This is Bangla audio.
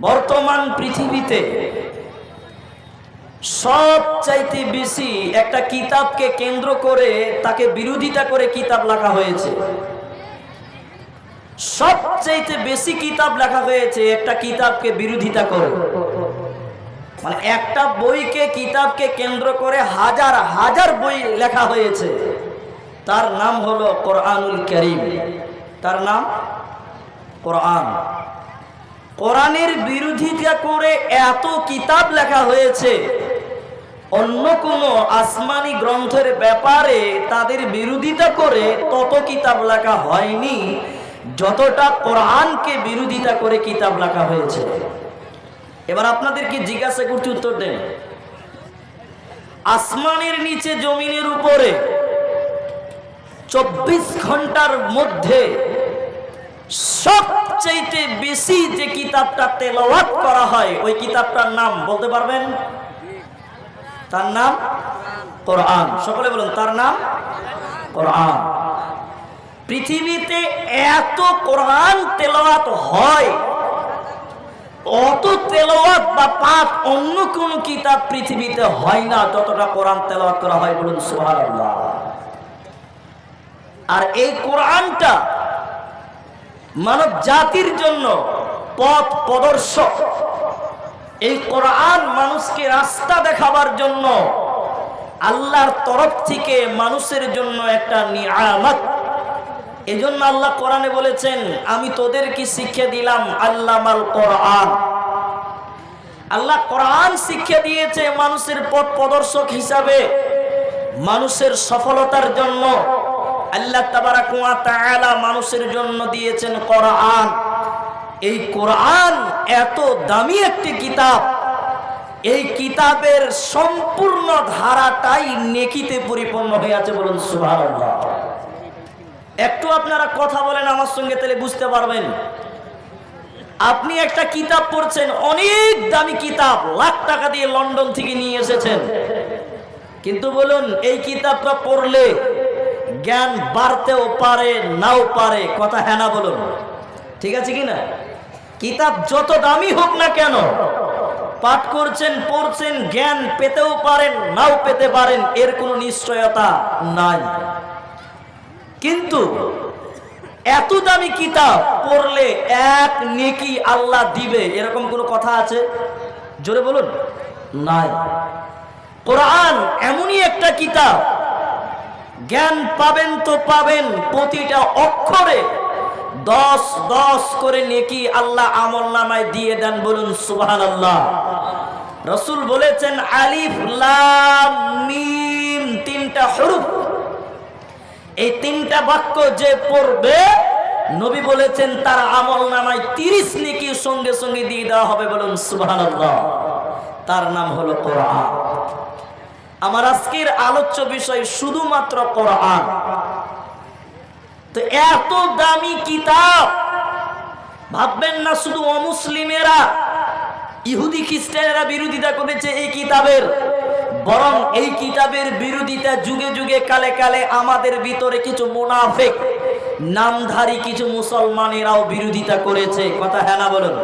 বর্তমান পৃথিবীতে সব চাইতে বেশি একটা কিতাবকে কেন্দ্র করে তাকে বিরোধিতা করে কিতাব লেখা হয়েছে। সবচাইতে বেশি কিতাব লেখা হয়েছে একটা কিতাবকে বিরোধিতা করে। মানে একটা বইকে কিতাবকে কেন্দ্র করে হাজার হাজার বই লেখা হয়েছে। তার নাম হলো কোরআনুল করিম। তার নাম কোরআন। কোরআনের বিরোধিতা করে এত কিতাব লেখা হয়েছে। অন্য কোনো আসমানি গ্রন্থের ব্যাপারে তাদের বিরোধিতা করে তত কিতাব লেখা হয়নি, যতটা কোরআনকে বিরোধিতা করে কিতাব লেখা হয়েছে। এবার আপনাদেরকে জিজ্ঞাসা করছি উত্তর দেন? আসমানের নিচে জমিনের উপরে চব্বিশ ঘণ্টার মধ্যে সবচাইতে বেশি যে কিতাবটা তেলাওয়াত করা হয়, ওই কিতাবটার নাম বলতে পারবেন? তার নাম? কোরআন। সকলে বলুন, তার নাম? কোরআন। পৃথিবীতে এত কোরআন তেলাওয়াত হয়, অত তেলাওয়াত বা পাঠ অন্য কোন কিতাব পৃথিবীতে হয় না যতটা কোরআন তেলাওয়াত করা হয়, বলুন সুবহানাল্লাহ। আর এই কোরআনটা মানব জাতির জন্য পথ প্রদর্শক। এই কোরআন মানুষকে রাস্তা দেখাবার জন্য, আল্লাহর তরফ থেকে মানুষের জন্য একটা নিয়ামত। এজন্য আল্লাহ কোরআনে বলেছেন, আমি তোদের কি শিক্ষা দিলাম আল্লামাল কোরআন। আল্লাহ কোরআন শিক্ষা দিয়েছে মানুষের পথ প্রদর্শক হিসাবে, মানুষের সফলতার জন্য। আল্লাহ তাআলা মানুষের জন্য দিয়েছেন কোরআন। এই কোরআন এত দামি একটি কিতাব। এই কিতাবের সম্পূর্ণ ধারাটাই নেকিতে পরিপূর্ণ হয়ে আছে বলুন একটু আপনারা কথা বলেন, আমার সঙ্গে তাহলে বুঝতে পারবেন। আপনি একটা কিতাব পড়ছেন, অনেক দামি কিতাব, লাখ টাকা দিয়ে লন্ডন থেকে নিয়ে এসেছেন। কিন্তু বলুন, এই কিতাবটা পড়লে জ্ঞান বাড়তেও পারে, নাও পারে, কথা হ্যাঁ না বলুন। ঠিক আছে কি না? কিতাব যত দামি হোক না কেন, পাঠ করছেন, পড়ছেন, জ্ঞান পেতেও পারেন, নাও পেতে পারেন, এর কোনো নিশ্চয়তা নাই। কিন্তু এত দামি কিতাব পড়লে এক নেকি আল্লাহ দিবে, এরকম কোনো কথা আছে? জোরে বলুন, নাই। কোরআন এমনই একটা কিতাব জ্ঞান পাবেন তো পাবেন প্রতিটা অক্ষরে। দশ দশ করে নেকি আল্লাহ আমল নামায় দিয়ে দেন বলুন সুবহান আল্লাহ রসুল বলেছেন, আলিফ, লাম, মিম তিনটা হরুফ। এই তিনটা বাক্য যে পড়বে, নবী বলেছেন, তার আমল নামায় তিরিশ নেকি সঙ্গে সঙ্গে দিয়ে দেওয়া হবে বলুন সুবহান তার নাম হলো কোরআন। আমার আজকের আলোচ্য বিষয় শুধুমাত্র কোরআন। তো এত দামি কিতাব, ভাববেন না শুধু অমুসলিমেরা, ইহুদি, খ্রিস্টানেরা বিরোধিতা করেছে এই কিতাবের, বরং এই কিতাবের বিরোধিতা যুগে যুগে, কালে কালে আমাদের ভিতরে কিছু মুনাফেক, নামধারী কিছু মুসলমানেরাও বিরোধিতা করেছে। কথা হ্যাঁ না বলুন?